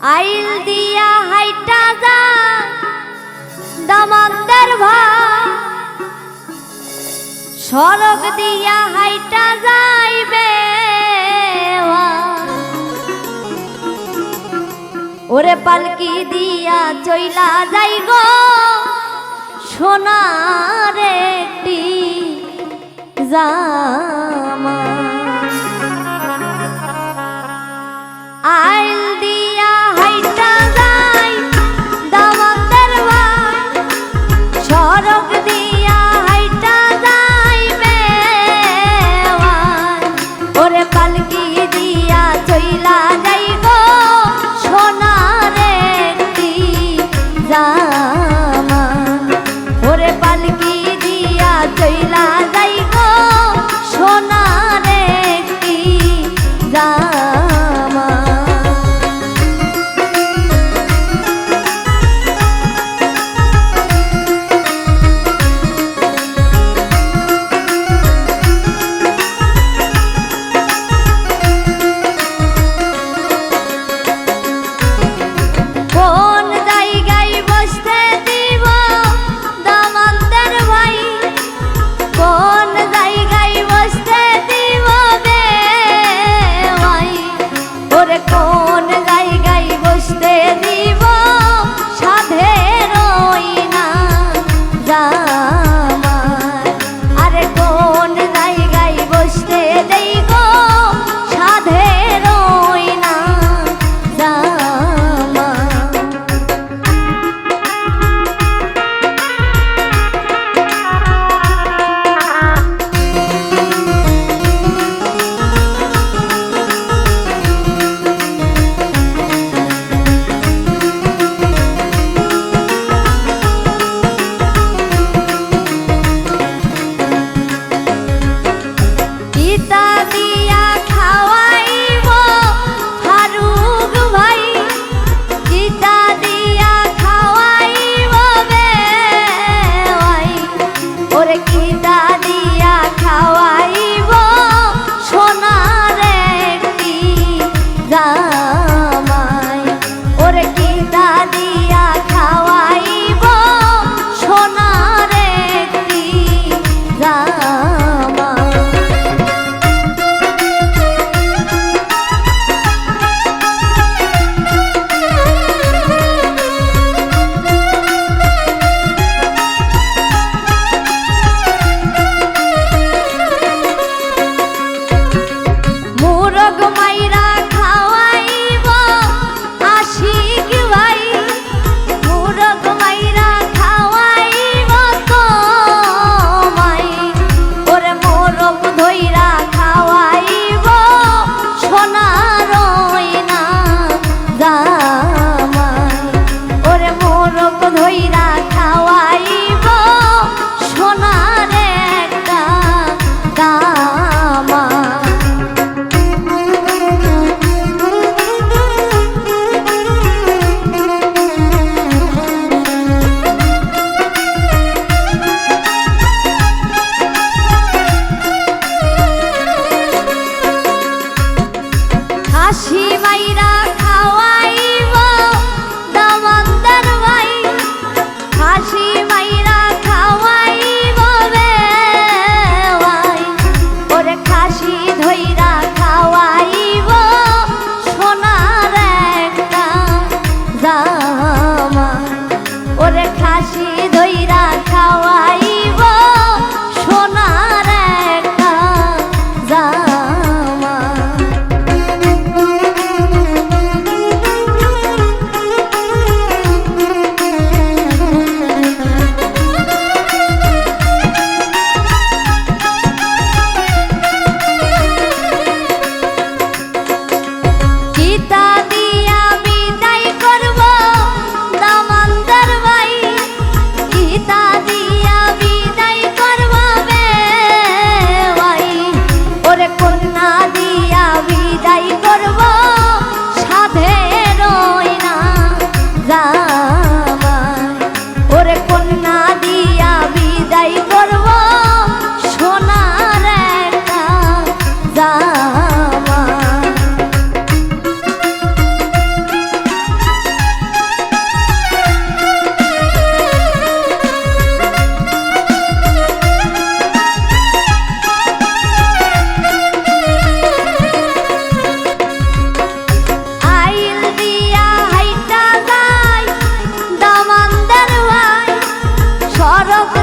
আইল দিয়া হাইটা যা, দামান্দার ভাই সড়ক দিয়া হাইটা যাইবে ওরে পালকি দিয়া চইলা যাই গো, সোনার একটি যা 感 Arap